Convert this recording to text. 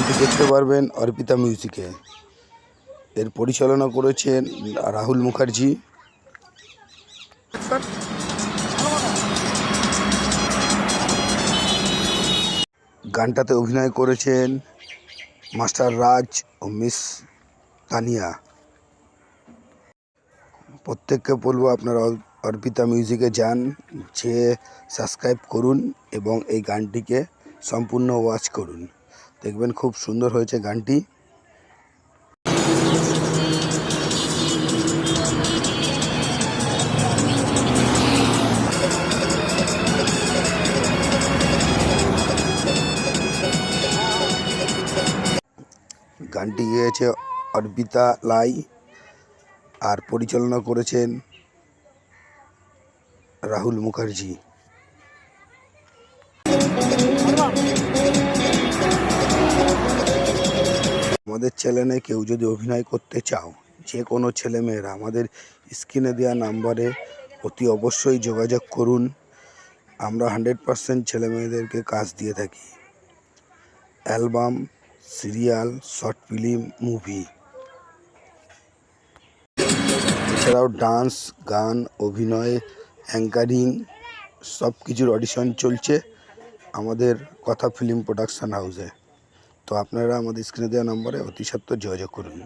গানটি দেখতে পারবেন অর্পিতা মিউজিকে। এর পরিচালনা করেছেন রাহুল মুখার্জি। গানটাতে অভিনয় করেছেন মাস্টার রাজ ও মিস তানিয়া। প্রত্যেককে বলব আপনারা অর্পিতা মিউজিকে যান যে সাবস্ক্রাইব করুন এবং এই গানটিকে সম্পূর্ণ ওয়াচ করুন। দেখবেন খুব সুন্দর হয়েছে গানটি। গানটি গেয়েছে অর্পিতা লাই আর পরিচালনা করেছেন রাহুল মুখার্জি। আমাদের চ্যানেলে কেউ যদি অভিনয় করতে চাও, যে কোনো ছেলেমেয়েরা আমাদের স্ক্রিনে দেওয়া নাম্বারে অতি অবশ্যই যোগাযোগ করুন। আমরা হান্ড্রেড পারসেন্ট ছেলেমেয়েদেরকে কাজ দিয়ে থাকি। Album, serial, short film, movie. এছাড়াও ডান্স, গান, অভিনয়, অ্যাঙ্কারিং সব কিছুর অডিশন চলছে আমাদের কথা ফিল্ম প্রোডাকশান হাউসে। তো আপনারা আমাদের স্ক্রিনে দেওয়া নম্বরে অতি সত্ত্বর যোগাযোগ করুন।